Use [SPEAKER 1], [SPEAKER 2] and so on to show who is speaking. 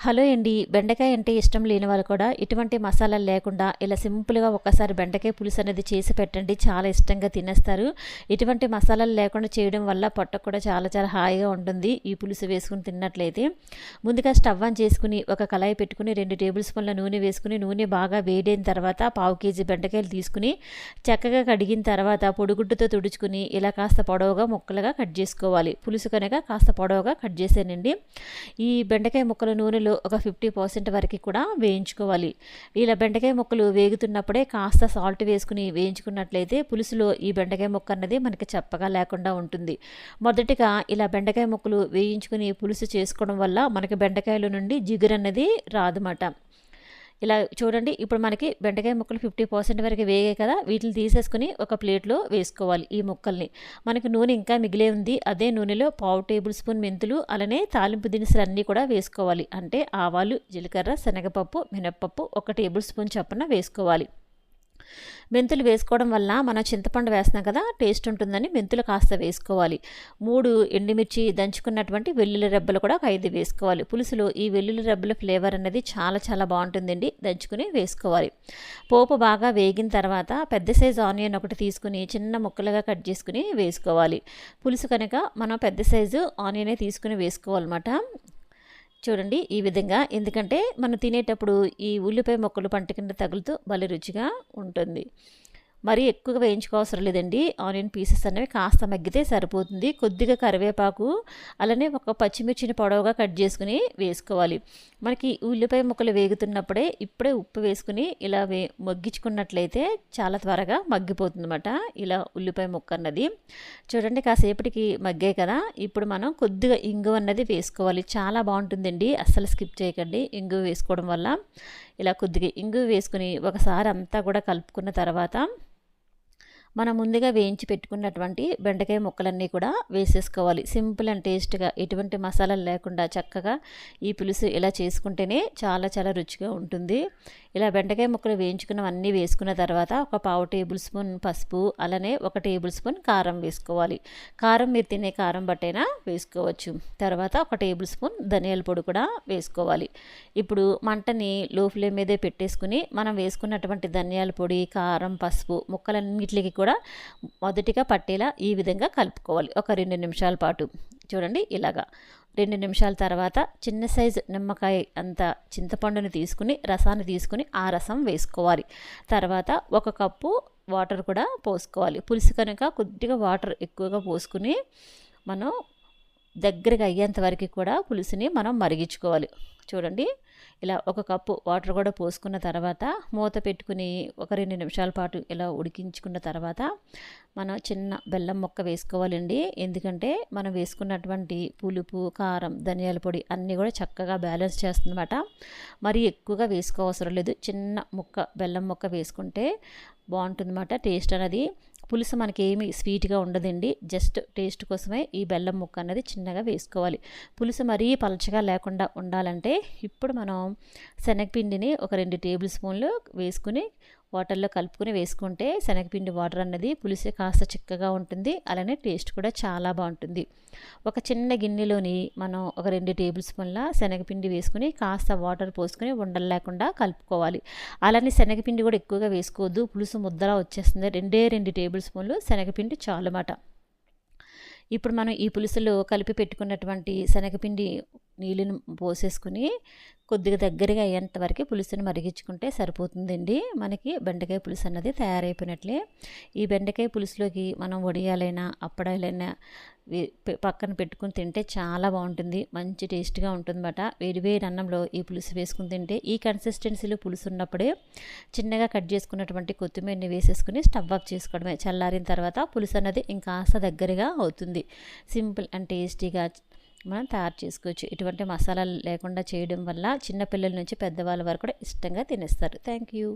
[SPEAKER 1] Hello అండి. బెండకాయ అంటే ఇష్టం లేని వాళ్ళు కూడా ఇటువంటి మసాలాలు లేకుండా ఇలా సింపుల్గా ఒక్కసారి బెండకాయ పులుసు అనేది చేసి పెట్టండి. చాలా ఇష్టంగా తినేస్తారు. ఇటువంటి మసాలాలు లేకుండా చేయడం వల్ల పొట్ట కూడా చాలా చాలా హాయిగా ఉంటుంది. ఈ పులుసు వేసుకుని తిన్నట్లయితే ముందుగా స్టవ్ ఆన్ చేసుకుని ఒక కళాయి పెట్టుకుని రెండు టేబుల్ స్పూన్ల నూనె వేసుకుని నూనె బాగా వేడైన తర్వాత పావు కేజీ బెండకాయలు తీసుకుని చక్కగా కడిగిన తర్వాత పొడిగుడ్డుతో తుడుచుకుని ఇలా కాస్త పొడవుగా ముక్కలుగా కట్ చేసుకోవాలి. పులుసు కనుక కాస్త పొడవుగా కట్ చేసానండి ఈ బెండకాయ ముక్కలు నూనెలో ముక్కలు ఒక ఫిఫ్టీ పర్సెంట్ వరకు కూడా వేయించుకోవాలి. ఇలా బెండకాయ ముక్కలు వేగుతున్నప్పుడే కాస్త సాల్ట్ వేసుకుని వేయించుకున్నట్లయితే పులుసులో ఈ బెండకాయ ముక్క అన్నది మనకి చెప్పగా లేకుండా ఉంటుంది. మొదటిగా ఇలా బెండకాయ ముక్కలు వేయించుకుని పులుసు చేసుకోవడం వల్ల మనకి బెండకాయల నుండి జిగురు అన్నది రాదన్నమాట. ఇలా చూడండి ఇప్పుడు మనకి బెండకాయ ముక్కలు ఫిఫ్టీ పర్సెంట్ వరకు వేగాయి కదా వీటిని తీసేసుకుని ఒక ప్లేట్లో వేసుకోవాలి ఈ ముక్కల్ని. మనకి నూనె ఇంకా మిగిలే ఉంది అదే నూనెలో పావు టేబుల్ స్పూన్ మెంతులు అలానే తాలింపు దినుసులు అన్నీ కూడా వేసుకోవాలి. అంటే ఆవాలు జీలకర్ర శనగపప్పు మినప్పప్పు ఒక టేబుల్ స్పూన్ చొప్పున వేసుకోవాలి. మెంతులు వేసుకోవడం వల్ల మనం చింతపండు వేస్తున్నాం కదా టేస్ట్ ఉంటుందని మెంతులు కాస్త వేసుకోవాలి. మూడు ఎండుమిర్చి దంచుకున్నటువంటి వెల్లుల్లి రెబ్బలు కూడా ఒక ఐదు వేసుకోవాలి. పులుసులో ఈ వెల్లుల్లి రెబ్బల ఫ్లేవర్ అనేది చాలా చాలా బాగుంటుందండి దంచుకుని వేసుకోవాలి. పోపు బాగా వేగిన తర్వాత పెద్ద సైజు ఆనియన్ ఒకటి తీసుకుని చిన్న ముక్కలుగా కట్ చేసుకుని వేసుకోవాలి. పులుసు కనుక మనం పెద్ద సైజు ఆనియనే తీసుకుని వేసుకోవాలన్నమాట. చూడండి ఈ విధంగా. ఎందుకంటే మనం తినేటప్పుడు ఈ ఉల్లిపాయ మొక్కలు పంట కింద తగులుతూ భలే రుచిగా ఉంటుంది. మరీ ఎక్కువగా వేయించుకోవసరం లేదండి. ఆనియన్ పీసెస్ అనేవి కాస్త మగ్గితే సరిపోతుంది. కొద్దిగా కరివేపాకు అలానే ఒక పచ్చిమిర్చిని పొడవుగా కట్ చేసుకుని వేసుకోవాలి. మనకి ఉల్లిపాయ ముక్కలు వేగుతున్నప్పుడే ఇప్పుడే ఉప్పు వేసుకుని ఇలా వే మగ్గించుకున్నట్లయితే చాలా త్వరగా మగ్గిపోతుంది అనమాట ఇలా ఉల్లిపాయ ముక్క అన్నది. చూడండి కాసేపటికి మగ్గాయి కదా. ఇప్పుడు మనం కొద్దిగా ఇంగు అన్నది వేసుకోవాలి. చాలా బాగుంటుందండి. అస్సలు స్కిప్ చేయకండి ఇంగు వేసుకోవడం వల్ల. ఇలా కొద్దిగా ఇంగు వేసుకుని ఒకసారి అంతా కూడా కలుపుకున్న తర్వాత మనం ముందుగా వేయించి పెట్టుకున్నటువంటి బెండకాయ ముక్కలన్నీ కూడా వేసేసుకోవాలి. సింపుల్ అండ్ టేస్ట్గా ఎటువంటి మసాలాలు లేకుండా చక్కగా ఈ పులుసు ఇలా చేసుకుంటేనే చాలా చాలా రుచిగా ఉంటుంది. ఇలా బెండకాయ ముక్కలు వేయించుకున్నవన్నీ వేసుకున్న తర్వాత ఒక పావు టేబుల్ స్పూన్ పసుపు అలానే ఒక టేబుల్ స్పూన్ కారం వేసుకోవాలి. కారం మీరు తినే కారం బట్టైనా వేసుకోవచ్చు. తర్వాత ఒక టేబుల్ స్పూన్ ధనియాల పొడి కూడా వేసుకోవాలి. ఇప్పుడు మంటని లో ఫ్లేమ్ మీదే పెట్టేసుకుని మనం వేసుకున్నటువంటి ధనియాల పొడి కారం పసుపు ముక్కలన్నిటికి కూడా మొదటిగా పట్టేలా ఈ విధంగా కలుపుకోవాలి. ఒక రెండు నిమిషాల పాటు. చూడండి ఇలాగా. రెండు నిమిషాల తర్వాత చిన్న సైజు నిమ్మకాయ అంత చింతపండుని తీసుకుని రసాన్ని తీసుకుని ఆ రసం వేసుకోవాలి. తర్వాత ఒక కప్పు వాటర్ కూడా పోసుకోవాలి. పులుసు కనుక కొద్దిగా వాటర్ ఎక్కువగా పోసుకుని మనం దగ్గరగా అయ్యేంత వరకు కూడా పులుసుని మనం మరిగించుకోవాలి. చూడండి. ఇలా ఒక కప్పు వాటర్ కూడా పోసుకున్న తర్వాత మూత పెట్టుకుని ఒక రెండు నిమిషాల పాటు ఇలా ఉడికించుకున్న తర్వాత మనం చిన్న బెల్లం మొక్క వేసుకోవాలండి. ఎందుకంటే మనం వేసుకున్నటువంటి పులుపు కారం ధనియాల పొడి అన్నీ కూడా చక్కగా బ్యాలెన్స్ చేస్తుందన్నమాట. మరి ఎక్కువగా వేసుకోవసరం లేదు. చిన్న ముక్క బెల్లం మొక్క వేసుకుంటే బాగుంటుందన్నమాట టేస్ట్ అనేది. పులుసు మనకి ఏమి స్వీట్గా ఉండదండి. జస్ట్ టేస్ట్ కోసమే ఈ బెల్లం ముక్క అనేది చిన్నగా వేసుకోవాలి. పులుసు మరీ పలచగా లేకుండా ఉండాలంటే ఇప్పుడు మనం శనగపిండిని ఒక రెండు టేబుల్ స్పూన్లు వేసుకుని వాటర్లో కలుపుకొని వేసుకుంటే శనగపిండి వాటర్ అన్నది పులిసే కాస్త చిక్కగా ఉంటుంది. అలానే టేస్ట్ కూడా చాలా బాగుంటుంది. ఒక చిన్న గిన్నెలోని మనం ఒక రెండు టేబుల్ స్పూన్ల శనగపిండి వేసుకుని కాస్త వాటర్ పోసుకొని ఉండలు లేకుండా కలుపుకోవాలి. అలానే శనగపిండి కూడా ఎక్కువగా వేసుకోవద్దు. పులుసు ముద్దలా వచ్చేస్తుంది. రెండే రెండు టేబుల్ స్పూన్లు శనగపిండి చాలుమాట ఇప్పుడు మనం ఈ పులుసులో కలిపి పెట్టుకున్నటువంటి శనగపిండి నీళ్ళను పోసేసుకుని కొద్దిగా దగ్గరగా అయ్యేంత వరకు పులుసుని మరిగించుకుంటే సరిపోతుందండి. మనకి బెండకాయ పులుసు అన్నది తయారైపోయినట్లే. ఈ బెండకాయ పులుసులోకి మనం వడియాలైనా అప్పడాలైనా పక్కన పెట్టుకుని తింటే చాలా బాగుంటుంది. మంచి టేస్ట్గా ఉంటుందన్నమాట. వేడివేడి అన్నంలో ఈ పులుసు వేసుకుని తింటే ఈ కన్సిస్టెన్సీలో పులుసు ఉన్నప్పుడే చిన్నగా కట్ చేసుకున్నటువంటి కొత్తిమీరని వేసేసుకుని స్టవ్ ఆఫ్ చేసుకోవడమే. చల్లారిన తర్వాత పులుసు అన్నది ఇంకాస్త దగ్గరగా అవుతుంది. సింపుల్ అండ్ టేస్టీగా మనం తయారు చేసుకోవచ్చు. ఇటువంటి మసాలాలు లేకుండా చేయడం వల్ల చిన్నపిల్లల నుంచి పెద్దవాళ్ళ వరకు కూడా ఇష్టంగా తినేస్తారు. Thank you